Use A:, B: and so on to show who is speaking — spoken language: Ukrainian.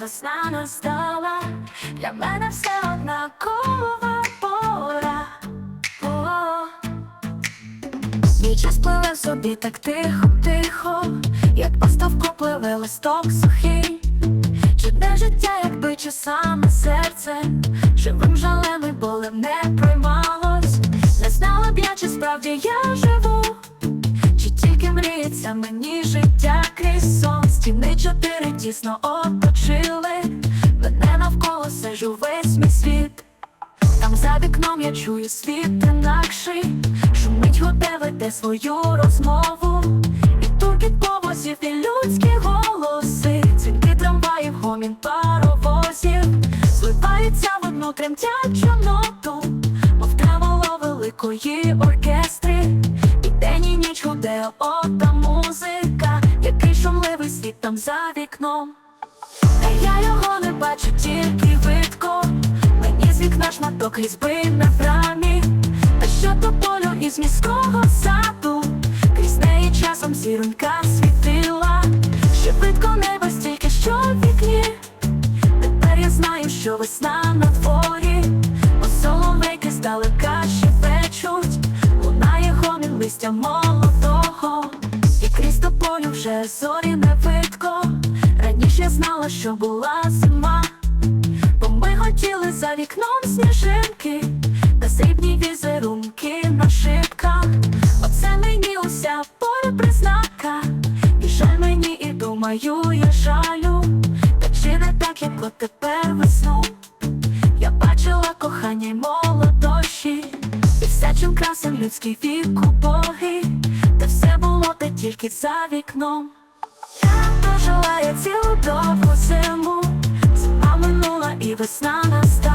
A: весна настала, для мене все однакова пора. О, пливе собі так тихо, тихо, як поставку пливе листок сухий. Чудне життя, якби часами серце, живим жалем і болем не проймалось. Не знала б я, чи справді я живу, чи тільки мріється мені життя крізь сон. Стіни чотири тісно оточили, мене навколо сижу весь мій світ. Там за вікном я чую світ інакший, шумить годе веде свою розмову, і туркіт повозів, і людські голоси, дзвінки трамваїв, гомін паровозів, зливаються в одну тремтячу ноту, мов тремоло великої оркестри, там за вікном. Я його не бачу тільки видко Мені з вікна шматок різьби на брамі Та що то полю із міського саду? Крізь неї часом зіронька світила. Ще видко небо стільки, що в вікні. Тепер я знаю, що весна на дворі. Бо соловейки здалека щебечуть Лунає гомін листя молодого. І крізь тополю вже зорі не знала, що була зима. Бо ми хотіли за вікном сніжинки Та срібні візерунки на шибках. Оце мені уся поля признака. І жаль мені, і думаю, я жалю. Та чи не так, як от тепер весну? Я бачила кохання й молодощі. І все, чим красив людський вік убогий Та все було те тільки за вікном я дожила я цілу довгу зиму Зима минула і весна настала